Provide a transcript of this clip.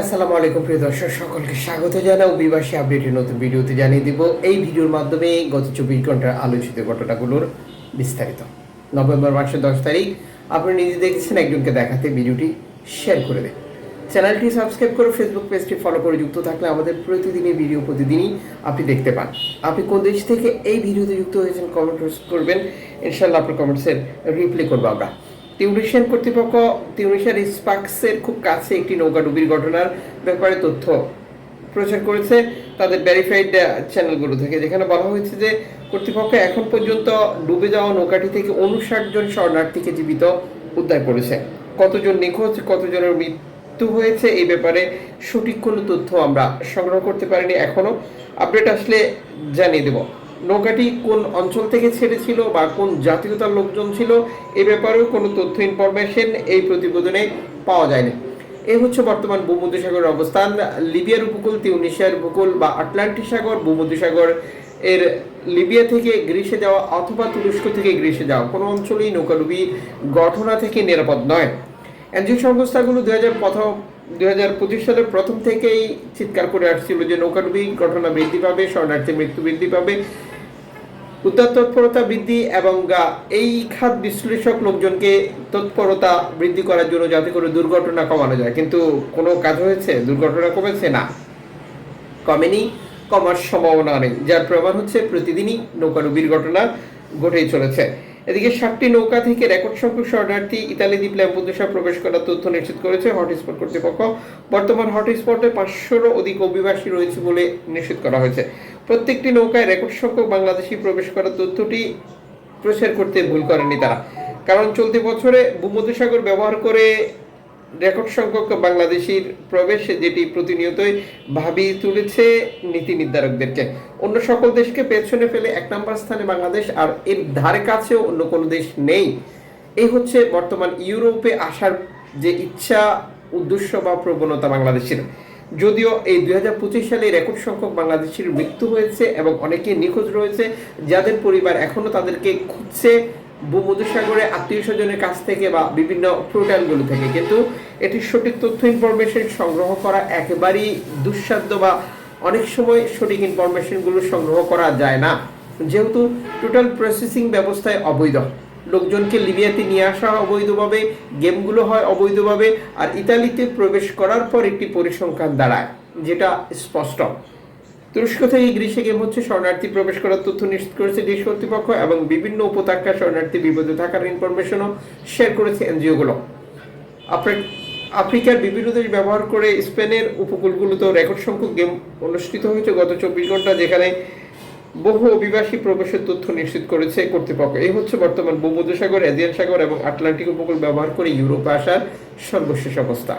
আসসালামু আলাইকুম প্রিয় দর্শক, সকলকে স্বাগত জানাও। বিবাসী আপডেটের নতুন ভিডিওতে জানিয়ে দিব, এই ভিডিওর মাধ্যমে গত চব্বিশ ঘণ্টার আলোচিত ঘটনাগুলোর বিস্তারিত। নভেম্বর মাসের দশ তারিখ আপনি নিজে দেখছেন, একজনকে দেখাতে ভিডিওটি শেয়ার করে দেন। চ্যানেলটি সাবস্ক্রাইব করে ফেসবুক পেজটি ফলো করে যুক্ত থাকলে আমাদের প্রতিদিনের ভিডিও প্রতিদিনই আপনি দেখতে পান। আপনি কোন দেশ থেকে এই ভিডিওতে যুক্ত হয়েছেন কমেন্ট করবেন। ইনশাল্লাহ আপনার কমেন্টসের রিপ্লাই করব আমরা। টিউনিশিয়ান কর্তৃপক্ষ টিউনিশিয়ার স্পাক্সের খুব কাছে একটি নৌকাডুবির ঘটনার ব্যাপারে তথ্য প্রচার করেছে তাদের ভেরিফাইড চ্যানেলগুলো থেকে। যেখানে বলা হয়েছে যে, কর্তৃপক্ষ এখন পর্যন্ত ডুবে যাওয়া নৌকাটি থেকে উনষাট জন শরণার্থীকে জীবিত উদ্ধার করেছে। কতজন নিখোঁজ, কতজনের মৃত্যু হয়েছে এই ব্যাপারে সঠিক কোনো তথ্য আমরা সংগ্রহ করতে পারিনি এখনও। আপডেট আসলে জানিয়ে দেব। নৌকাটি কোন অঞ্চল থেকে ছেড়েছিল বা কোন জাতীয়তার লোকজন ছিল, এ ব্যাপারেও কোনো তথ্য ইনফরমেশন এই প্রতিবেদনে পাওয়া যায়নি। এই হচ্ছে বর্তমান ভূমধ্যসাগরের অবস্থান। লিবিয়ার উপকূল, তিউনিশিয়ার উপকূল বা আটলান্টিক সাগর, ভূমধ্যসাগর এর লিবিয়া থেকে গ্রিসে যাওয়া অথবা তুরস্ক থেকে গ্রিসে যাওয়া কোনো অঞ্চলেই নৌকাডুবি ঘটনা থেকে নিরাপদ নয়। এনজিও সংস্থাগুলো দুই হাজার প্রথম দুই হাজার পঁচিশ সালের প্রথম থেকেই চিৎকার করে আসছিল যে নৌকাডুবি ঘটনা বৃদ্ধি পাবে শরণার্থী মৃত্যু বৃদ্ধি পাবে। উদ্ধার তৎপরতা বৃদ্ধি এবং এই খাত বিশ্লেষক লোকজনকে তৎপরতা বৃদ্ধি করার জন্য যাতে করে দুর্ঘটনা কমানো যায়। কিন্তু কোনো কাজ হয়েছে? দুর্ঘটনা কমেছে না? কমেনি? কমার সম্ভাবনা নেই। যার প্রমাণ হচ্ছে প্রতিদিনই নৌকাডুবির ঘটনা ঘটেই চলেছে। এদিকে সাতটি নৌকা থেকে রেকর্ড সংখ্যক শরণার্থী ইতালি দ্বীপ ল্যাম্পুদোসা প্রবেশ করার তথ্য নিশ্চিত করেছে হটস্পট কর্তৃপক্ষ। বর্তমান হটস্পটে পাঁচশোরও অধিক অভিবাসী রয়েছে বলে নিশ্চিত করা হয়েছে। প্রত্যেকটি নৌকায় রেকর্ড সংখ্যক বাংলাদেশি প্রবেশ করার তথ্যটি প্রচার করতে ভুল করেনি তারা। কারণ চলতি বছরে ভূমধ্যসাগর ব্যবহার করে রেকর্ড সংখ্যক বাংলাদেশির প্রবেশ যেটি প্রতিনিয়তই ভাবিয়ে তুলেছে নীতি নির্ধারকদেরকে। অন্য সকল দেশকে পেছনে ফেলে এক নম্বর স্থানে বাংলাদেশ আর এর ধারে কাছেও অন্য কোনো দেশ নেই। এই হচ্ছে বর্তমান ইউরোপে আসার যে ইচ্ছা, উদ্দেশ্য বা প্রবণতা বাংলাদেশের। যদিও এই দুই হাজার পঁচিশ সালে রেকর্ড সংখ্যক বাংলাদেশের মৃত্যু হয়েছে এবং অনেকে নিখোঁজ রয়েছে, যাদের পরিবার এখনও তাদেরকে খুঁজছে ভূমধ্যসাগরে, আত্মীয় স্বজনের কাছ থেকে বা বিভিন্ন পোর্টালগুলো থেকে। কিন্তু এটির সঠিক তথ্য ইনফরমেশন সংগ্রহ করা একেবারেই দুঃসাধ্য বা অনেক সময় সঠিক ইনফরমেশনগুলো সংগ্রহ করা যায় না। যেহেতু টোটাল প্রসেসিং ব্যবস্থায় অবৈধ। লোকজনকে লিবিয়াতে নিয়ে আসা অবৈধভাবে, গেমগুলো হয় অবৈধভাবে, আর ইতালিতে প্রবেশ করার পর একটি পরিসংখ্যান দাঁড়ায়, যেটা স্পষ্ট। তুরস্ক থেকে গ্রীষ্মে গেম হচ্ছে, শরণার্থী প্রবেশ করার তথ্য নিশ্চিত করেছে দেশ কর্তৃপক্ষ এবং বিভিন্ন উপত্যকা শরণার্থী বিপদে থাকার ইনফরমেশনও শেয়ার করেছে এনজিওগুলো। আফ্রি- আফ্রিকার বিভিন্ন দেশ ব্যবহার করে স্পেনের উপকূলগুলোতেও রেকর্ড সংখ্যক গেম অনুষ্ঠিত হয়েছে গত চব্বিশ ঘণ্টা, যেখানে বহু অভিবাসী প্রবেশের তথ্য নিশ্চিত করেছে কর্তৃপক্ষ। এই হচ্ছে বর্তমান ভূমধ্যসাগর এজিয়ান সাগর এবং আটলান্টিক উপকূল ব্যবহার করে ইউরোপে আসার সর্বশেষ অবস্থা।